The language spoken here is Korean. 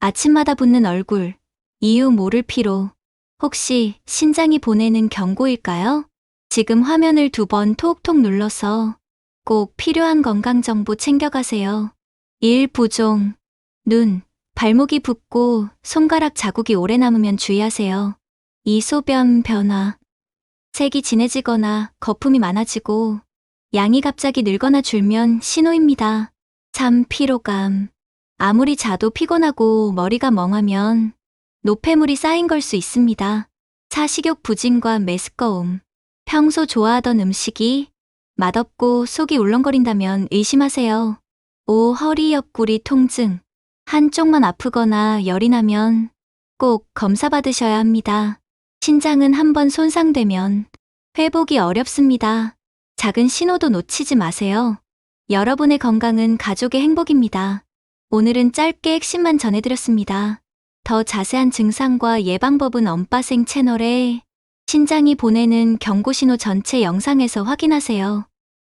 아침마다 붓는 얼굴, 이유 모를 피로. 혹시 신장이 보내는 경고일까요? 지금 화면을 두 번 톡톡 눌러서 꼭 필요한 건강 정보 챙겨가세요. 1. 부종. 눈, 발목이 붓고 손가락 자국이 오래 남으면 주의하세요. 2. 소변 변화. 색이 진해지거나 거품이 많아지고 양이 갑자기 늘거나 줄면 신호입니다. 3. 피로감. 아무리 자도 피곤하고 머리가 멍하면 노폐물이 쌓인 걸 수 있습니다. 4. 식욕 부진과 메스꺼움. 평소 좋아하던 음식이 맛없고 속이 울렁거린다면 의심하세요. 5. 허리 옆구리 통증. 한쪽만 아프거나 열이 나면 꼭 검사 받으셔야 합니다. 신장은 한번 손상되면 회복이 어렵습니다. 작은 신호도 놓치지 마세요. 여러분의 건강은 가족의 행복입니다. 오늘은 짧게 핵심만 전해드렸습니다. 더 자세한 증상과 예방법은 엄빠생 채널에 신장이 보내는 경고신호 전체 영상에서 확인하세요.